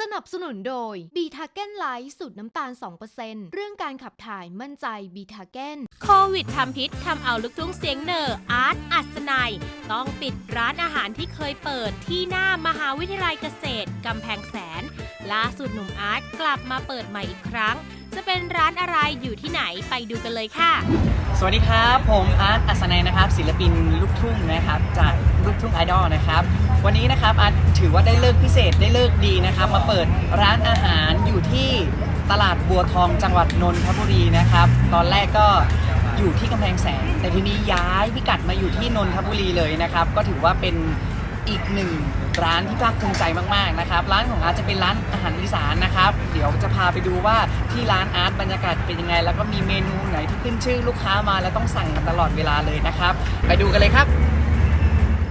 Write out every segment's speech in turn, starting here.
สนับสนุนโดยบีทาเก้นไลท์สูตรน้ำตาล 2%เรื่องการขับถ่ายมั่นใจบีทาเก้นโควิดทำพิษทำเอาลูกทุ่งเสียงเหนออาร์ตอัศนัย ต้องปิดร้านอาหารที่เคยเปิดที่หน้ามหาวิทยาลัยเกษตรกำแพงแสน ล่าสุดหนุ่มอาร์ตกลับมาเปิดใหม่อีกครั้ง จะเป็นร้านอะไรอยู่ที่ไหนไปดูกันเลยค่ะ สวัสดีครับ ผมอาร์ตอัศนัยนะครับ ศิลปินลูกทุ่งนะครับจากลูกทุ่งไอดอลนะครับ วันนี้นะครับอาร์ตถือว่าได้เลิกพิเศษได้เลิกดีนะครับ มาเปิดร้านอาหารอยู่ที่ตลาดบัวทองจังหวัดนนทบุรีนะครับ ตอนแรกก็อยู่ที่กำแพงแสน แต่ทีนี้ย้ายพิกัดมาอยู่ที่นนทบุรีเลยนะครับ ก็ถือว่าเป็น อีกหนึ่งร้านที่ภาคภูมิใจมากๆนะครับ ร้านของอาร์ตจะเป็นร้านอาหารอีสานนะครับ เดี๋ยวจะพาไปดูว่าที่ร้านอาร์ตบรรยากาศเป็นยังไง แล้วก็มีเมนูไหนที่ขึ้นชื่อลูกค้ามาแล้วต้องสั่งกันตลอดเวลาเลยนะครับ ไปดูกันเลยครับ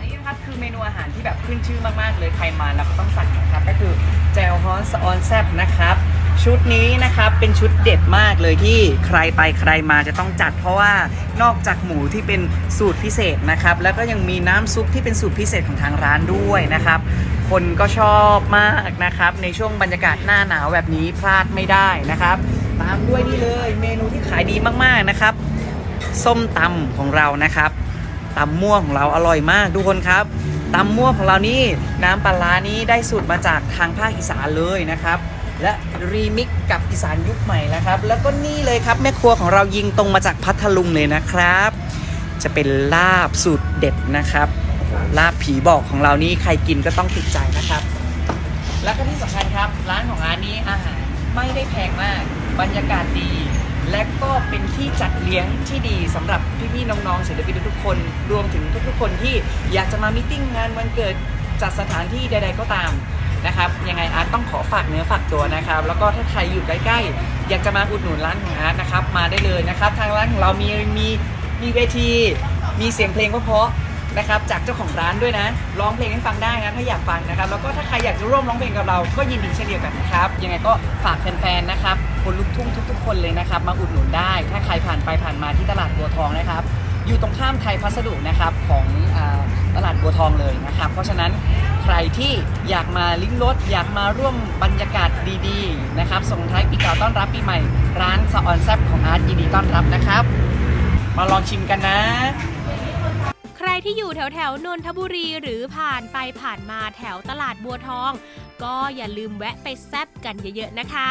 อันนี้นะครับคือเมนูอาหารที่แบบขึ้นชื่อมากๆ เลยใครมาแล้วก็ต้องสั่งนะครับก็คือแจวฮอนสออนแซบนะครับ ชุดนี้นะครับเป็นชุดเด็ดมากเลยที่ใครไปใครมาจะต้องจัด เพราะว่านอกจากหมูที่เป็นสูตรพิเศษนะครับแล้วก็ยังมีน้ำซุปที่เป็นสูตรพิเศษของทางร้านด้วยนะครับ คนก็ชอบมากนะครับ ในช่วงบรรยากาศหน้าหนาวแบบนี้พลาดไม่ได้นะครับ ตามด้วยนี่เลยเมนูที่ขายดีมากๆนะครับ ส้มตำของเรานะครับตำม่วงของเราอร่อยมากทุกคนครับตำม่วงของเรานี่น้ำปลาร้านี้ได้สูตรมาจากทางภาคอีสานเลยนะครับ และรีมิกกับอีสานยุคใหม่นะครับ แล้วก็นี่เลยครับแม่ครัวของเรายิงตรงมาจากพัทลุงเลยนะครับ จะเป็นลาบสูตรเด็ดนะครับ ลาบผีบอกของเรานี่ใครกินก็ต้องติดใจนะครับ แล้วก็ที่สำคัญครับ ร้านของร้านนี้อาหารไม่ได้แพงมาก บรรยากาศดี และก็เป็นที่จัดเลี้ยงที่ดีสำหรับพี่ๆน้องๆศิลปินทุกๆคนรวมถึงทุกๆคนที่อยากจะมามิ팅งานวันเกิดจัดสถานที่ใด ๆ ก็ตาม นะครับยังไงอาร์ตต้องขอฝากเนื้อฝากตัวนะครับ แล้วก็ถ้าใครอยู่ใกล้ๆ อยากจะมาอุดหนุนร้านของอาร์ตนะครับมาได้เลยนะครับ ทางร้านของเรามีมีมีเวที มีเสียงเพลงเพราะๆนะครับจากเจ้าของร้านด้วยนะร้องเพลงให้ฟังได้นะถ้าอยากฟังนะครับ แล้วก็ถ้าใครอยากจะร่วมร้องเพลงกับเราก็ยินดีเช่นเดียวกันนะครับยังไงก็ฝากแฟนๆนะครับคนลูกทุ่งทุก ๆ คนเลยนะครับ มาอุดหนุนได้ ถ้าใครผ่านไปผ่านมาที่ตลาดบัวทองนะครับ อยู่ตรงข้ามไทยพัสดุนะครับของอตลาดบัวทองเลยนะครับ เพราะฉะนั้น ใครที่อยากมาลิ้มรสอยากมาร่วมบรรยากาศดีๆนะครับส่งท้ายปีเก่าต้อนรับปีใหม่ ร้านสะออนแซบของอาร์ตยินดีต้อนรับนะครับ มาลองชิมกันนะ ใครที่อยู่แถวแถวนนทบุรีหรือผ่านไปผ่านมาแถวตลาดบัวทอง ก็อย่าลืมแวะไปแซบกันเยอะๆนะคะ